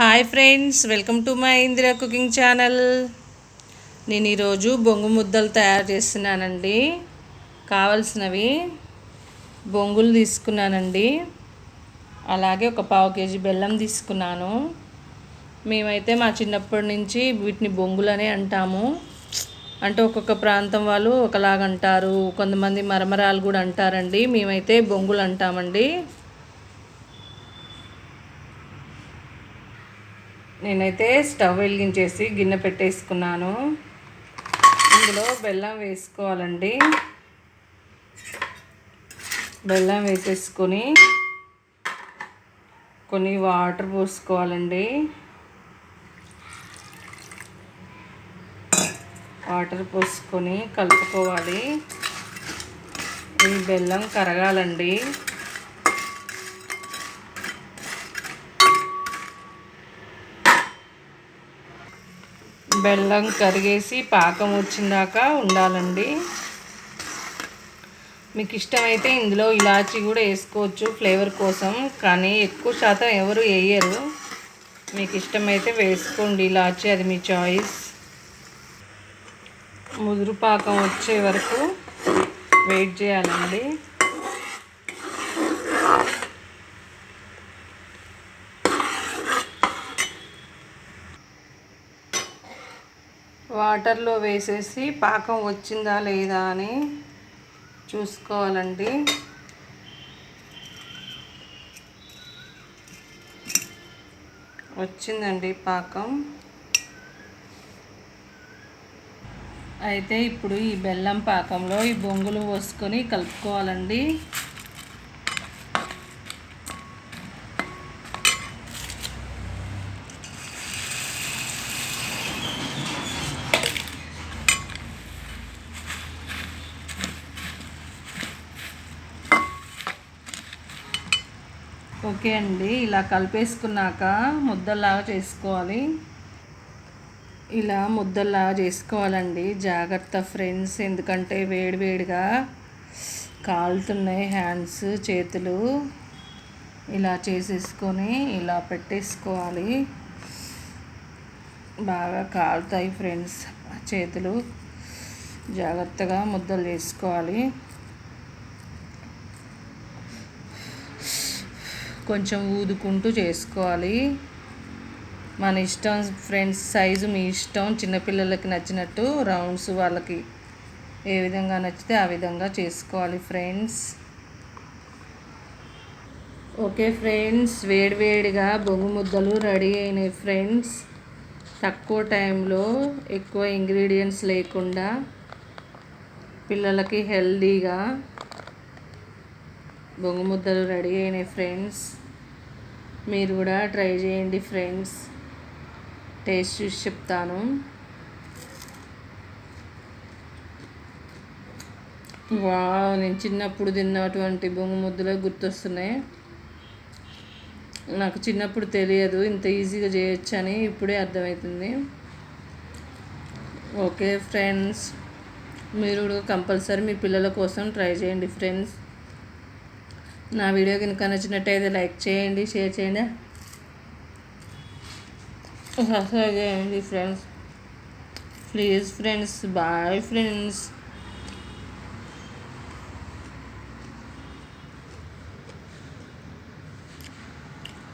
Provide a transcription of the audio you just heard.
Hi friends welcome to my Indira cooking channel. నేను ఈరోజు బొంగు ముద్దలు తయారు చేస్తున్నానండి. కావలసినవి బొంగులు తీసుకున్నానండి. అలాగే ఒక పావు కేజీ బెల్లం తీసుకున్నాను. మేమైతే మా చిన్నప్పటి నుంచి వీటిని బొంగులనే అంటాము. అంటే ఒక్కొక్క ప్రాంతం వాళ్ళు ఒకలాగా అంటారు. కొంతమంది మరమరాలు కూడా అంటారండి. మేమైతే బొంగులు అంటామండి. నేనైతే స్టవ్ వెలిగించేసి గిన్నె పెట్టేసుకున్నాను. ఇందులో బెల్లం వేసుకోవాలండి. బెల్లం వేసేసుకొని కొన్ని వాటర్ పోసుకోవాలండి. వాటర్ పోసుకొని కలుపుకోవాలి. ఈ బెల్లం కరగాలండి. బెల్లం కరిగేసి పాకం వచ్చిందాక ఉండాలండి. మీకు ఇష్టమైతే ఇందులో ఇలాచీ కూడా వేసుకోవచ్చు ఫ్లేవర్ కోసం కానీ ఎక్కువ శాతం ఎవరు వేయరు. మీకు ఇష్టమైతే వేసుకోండి ఇలాచీ అది మీ చాయిస్. ముదురు పాకం వచ్చే వరకు వెయిట్ చేయాలండి. వాటర్లో వేసేసి పాకం వచ్చిందా లేదా అని చూసుకోవాలండి. వచ్చిందండి పాకం. అయితే ఇప్పుడు ఈ బెల్లం పాకంలో ఈ బొంగులు పోసుకొని కలుపుకోవాలండి. ఓకే అండి ఇలా కలిపేసుకున్నాక ముద్దలాగా చేసుకోవాలి. ఇలా ముద్దలాగా చేసుకోవాలండి జాగ్రత్త ఫ్రెండ్స్ ఎందుకంటే వేడివేడిగా కాలుతున్నాయి హ్యాండ్స్ చేతులు. ఇలా చేసేసుకొని ఇలా పెట్టేసుకోవాలి. బాగా కాలుతాయి ఫ్రెండ్స్ చేతులు. జాగ్రత్తగా ముద్దలు చేసుకోవాలి. కొంచెం ఊదుకుంటూ చేసుకోవాలి. మన ఇష్టం ఫ్రెండ్స్ సైజు మీ ఇష్టం చిన్నపిల్లలకి నచ్చినట్టు రౌండ్స్ వాళ్ళకి ఏ విధంగా నచ్చితే ఆ విధంగా చేసుకోవాలి ఫ్రెండ్స్. ఓకే ఫ్రెండ్స్ వేడివేడిగా బొగ్గు ముద్దలు రెడీ అయినాయి ఫ్రెండ్స్. తక్కువ టైంలో ఎక్కువ ఇంగ్రీడియంట్స్ లేకుండా పిల్లలకి హెల్దీగా బొంగు ముద్దలు రెడీ అయినాయి ఫ్రెండ్స్. మీరు కూడా ట్రై చేయండి ఫ్రెండ్స్. టేస్ట్ చూసి చెప్తాను. వా నేను చిన్నప్పుడు తిన్నటువంటి బొంగు ముద్దలు గుర్తొస్తున్నాయి. నాకు చిన్నప్పుడు తెలియదు ఇంత ఈజీగా చేయొచ్చని ఇప్పుడే అర్థమవుతుంది. Okay friends. మీరు కంపల్సరీ మీ పిల్లల కోసం ట్రై చేయండి ఫ్రెండ్స్. నా వీడియో కనుక నచ్చినట్టయితే లైక్ చేయండి షేర్ చేయండి. సబ్స్క్రైబ్ చేయండి friends please friends bye friends